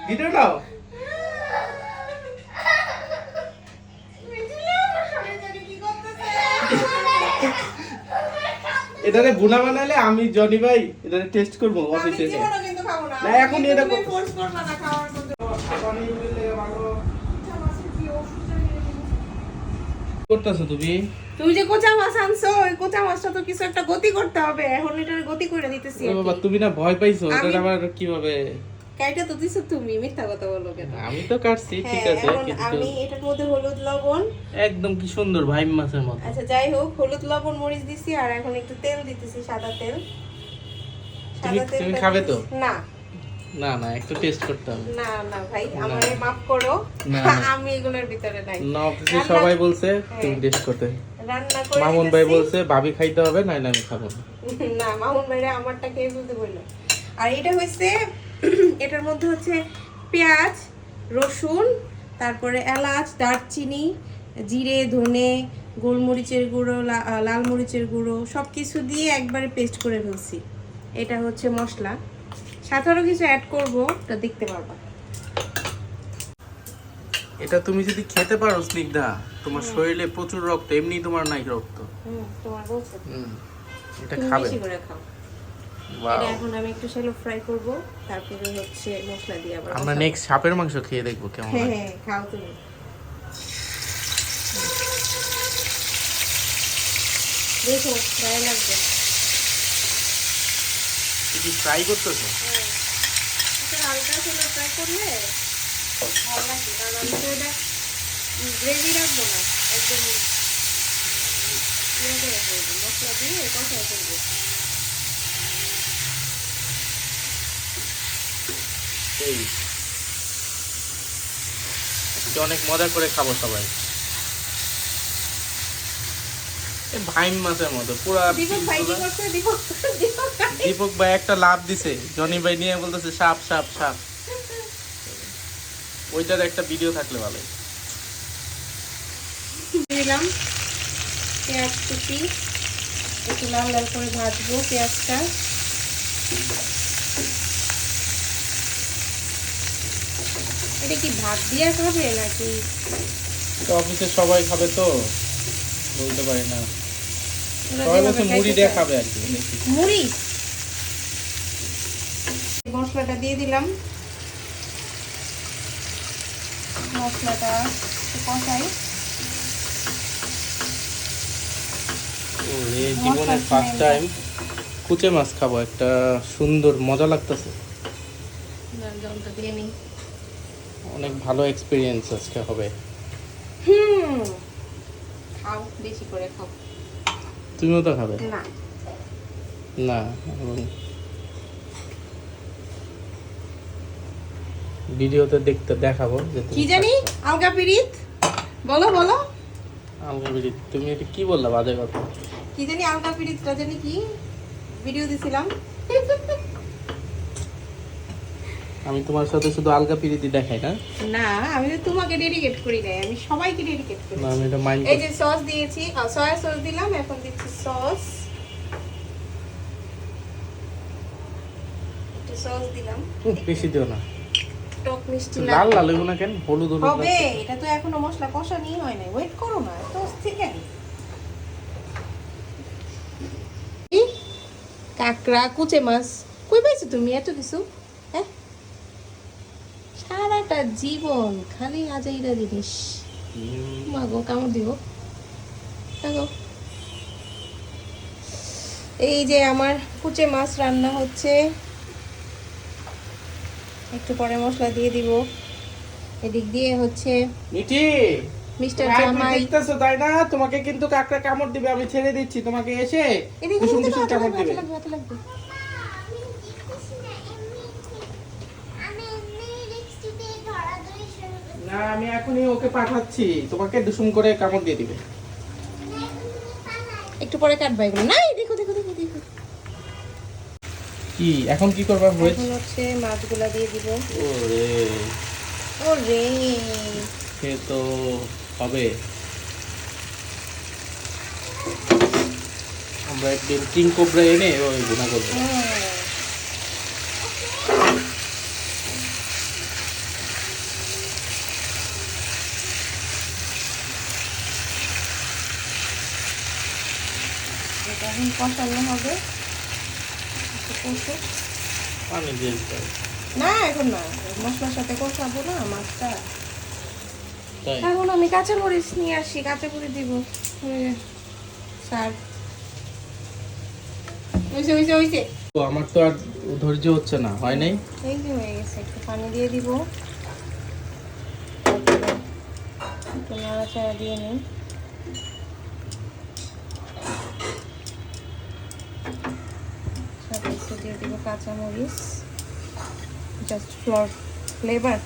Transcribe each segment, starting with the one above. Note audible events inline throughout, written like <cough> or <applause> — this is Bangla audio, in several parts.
ভিডিও নাও এটারে বুনা বানালে আমি জনি ভাই এটারে টেস্ট করব অফিসে না, এখন এটা করতে- করতেছো তুমি? তুমি যে কোচা মাছ আনছো ওই কোচা মাছটা তো কিছু একটা গতি করতে হবে। এখন এটার গতি করে দিতেছি বাবা তুমি না ভয় পাইছো এটা আবার কীভাবে কাইটা তো দিছো তুমি মিথ্যা কথা বলো কেন? আমি তো কাটছি ঠিক হ্যাঁ, আছে আমি এটার মধ্যে হলুদ লবণ। একদম কি সুন্দর ভাই মাছের মতো। আচ্ছা যাই হোক হলুদ লবণ মরিচ দিছি আর এখন একটু তেল দিতেছি সাদা তেল। তেলটা তুমি খাবে তো? না। না না একটু টেস্ট করতে হবে। না না ভাই আমারে মাফ করো। <laughs> আমি এগুলোর ভিতরে নাই। না অফিসে সবাই বলছে হ্যাঁ। তুমি টেস্ট করতে। রান্না করে মামুন ভাই বলছে ভাবি খাইতে হবে নাইলে আমি খাব না। <laughs> মামুন ভাইরা আমারটা খেয়ে বলতে বলল আর এটা হচ্ছে <coughs> এটার মধ্যে হচ্ছে পেঁয়াজ রসুন তারপরে এলাচ দারচিনি জিরে ধনে গোলমরিচের গুঁড়ো লাল মরিচের গুঁড়ো সব কিছু দিয়ে একবারে পেস্ট করে ফেলছি। এটা হচ্ছে মশলা। সাথে কিছু অ্যাড করব তা দেখতে পারবা। এটা তুমি যদি খেতে পারো স্নিগ্ধা তোমার শরীরে প্রচুর রক্ত এমনি তোমার নাই রক্ত। হুম তোমার বলছে। হুম, এটা খাবে। বেশি করে খাও. এটা এখন আমি একটু শ্যালো ফ্রাই করব তারপরে হচ্ছে মশলা দিয়ে আবার আমরা নেক্সট সাপের মাংস খেয়ে দেখব কেমন হ্যাঁ হয়। হ্যাঁ খাও তুমি। দেখো গায়ে লাগবে। কি ফ্রাই করতেছো? এটা হালকা ফ্রাই করলে ভালো লাগবে কারণ আমি তো এটা গ্রেভি রাখব না একদম মশলা দিয়ে কষাই করব এই। অনেক মজা করে খাব সবাই। ভাইম মাছের মতো পুরা দীপক ভাই একটা লাভ দিছে জনি ভাই নিয়ে বলতেছে সাপ সাপ সাপ। ওইটার একটা ভিডিও থাকলে ভালো। দিলাম পেঁয়াজ কুচি একটু লাল লাল করে ভাজবো পেঁয়াজটা। এটা কি ভাত দিয়ে খাবে নাকি? তো অফিসে সবাই খাবে তো বলতে পারি না। সবাই বলছে মুড়ি দিয়ে খাবে আর কি মুড়ি? মশলাটা দিয়ে দিলাম। মশলাটা কষাই। ওরে জীবনে ফার্স্ট টাইম কুচে মাছ খাব একটা সুন্দর মজা লাগতেছে। জলটা দিয়ে নিই অনেক ভালো এক্সপিরিয়েন্স আজকে হবে। হুম। খাও বেশি করে খাও। তুমিও তো খাবে? না। না এবং ভিডিওতে দেখতে দেখাবো যে কি জানি? আলগা পিরিত? বলো বলো। আলহামদুলিল্লাহ তুমি এটা কি বললা বাজে কথা? কি জানি আলগা পিরিতটা জানি কি? ভিডিও দিছিলাম। আমি তোমার সাথে শুধু আলগা পিরিতি দেখাই না? না আমি তো তোমাকে ডেডিকেট করি নাই আমি সবাইকে ডেডিকেট করি। না আমি এটা মাইন্ড এই যে সস দিয়েছি সয়া সস দিলাম এখন দিচ্ছি সস একটু সস দিলাম। বেশি দিও না। টক মিষ্টি লাল লাল হইব না কেন? হলুদ হলুদ হবে এটা তো এখনও মশলা কষানি হয় নাই। ওয়েট করো না তো কেন ই, কাঁকড়া কুচে মাছ। কই পাইছো তুমি? এত কিছু? সারাটা জীবন খালি আজাইরা জিনিস। মাগো কামড় দিব দেখো এই যে আমার কুচে মাছ রান্না হচ্ছে। একটু পরে মশলা দিয়ে দিব। এদিক দিয়ে হচ্ছে মিঠি! মিস্টার জামাই। দেখতেছো তাই না? তোমাকে কিন্তু কাকড়া কামড় দিবে আমি ছেড়ে দিচ্ছি। তোমাকে এসে এদিকে কুসুম কুসুম কামড় লাগবে, দিবে হাতে লাগবে, হাতে লাগবে। না আমি এখনই ওকে পাঠাচ্ছি। তোমাকে দুসুম করে কামড় দিয়ে দিবে। একটু পরে কাটবা এগুলো। নাই দেখো দেখো দেখো দেখো। কি? এখন কি করবা হয়েছে এখন হচ্ছে মাছগুলা দিয়ে দিব। ওরে। ও রে সে তো হবে। আমরা একদিন কিং কোবরা এনে ওই গুণা করব। এখন কষানো হবে। পানি দিয়ে দিতে। না এখন না। মশলার সাথে কষাবো না মাছটা। এখন আমি কাঁচা মরিচ নিয়ে আসি কাঁচা মরিচ দিব। স্যার। হয়েছে হয়েছে তো আমার তো আর ধৈর্য হচ্ছে না হয় নাই? এই যে হয়ে গেছে। একটু পানি দিয়ে দিব। একটু নাড়াচাড়া দিয়ে নিই সাথে একটু দিয়ে দিব কাঁচামরিচ জাস্ট ফ্লোর ফ্লেভার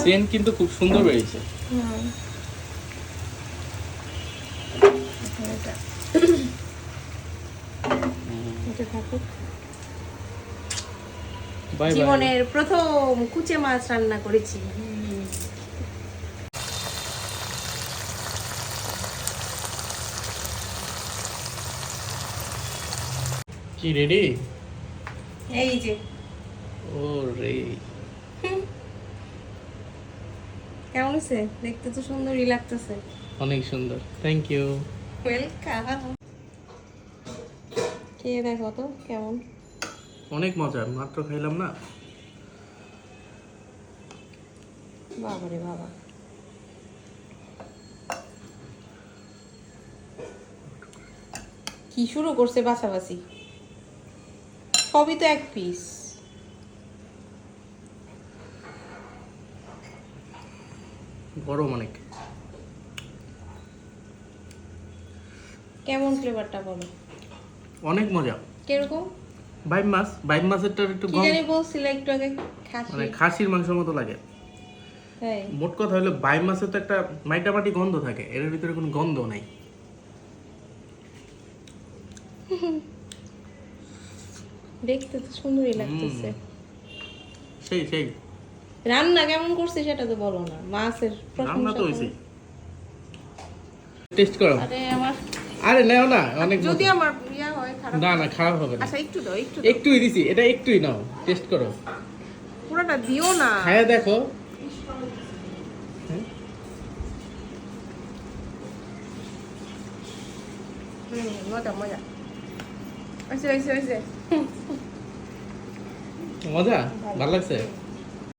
সেন কিন্তু খুব সুন্দর বেরিয়েছে জীবনের প্রথম কুচে মাছ রান্না করেছি। কি রেডি এই যে। ও রে কেমন আছে দেখতে তো সুন্দরই লাগতেছে। অনেক সুন্দর। থ্যাংক ইউ ওয়েলকাম খেয়ে দেখো তো কেমন? অনেক মজা মাত্র খাইলাম না। বাবা রে বাবা। কি শুরু করছে বাছাবাছি? সবই তো এক পিস গরম অনেক। কেমন ফ্লেভারটা বলো? অনেক মজা। কীরকম? বাইম মাছ বাইম মাছেরটার একটু কি জানি বলছিলে একটু আগে খাসি। মানে খাসির মাংসের মতো লাগে। তাই মোট কথা হলো বাইম মাছের তো একটা মাইটামাটি গন্ধ থাকে এর ভিতরে কোনো গন্ধ নাই। <laughs> দেখতে তো সুন্দরই লাগতেছে। সেই সেই। রান্না কেমন করছে সেটা তো বলো না মাছের রান্না তো হয়েছে। টেস্ট করো। আরে আমার আরে নেও না অনেক যদি আমার ইয়া হয় খারাপ না না খারাপ হবে না। আচ্ছা একটু দাও একটু দাও। একটুই দিছি এটা একটুই নাও টেস্ট করো। পুরোটা দিও না। খায়া দেখো। হুম, মজা মজা। হয়েছে হয়েছে হয়েছে। মজা? ভালো লাগছে?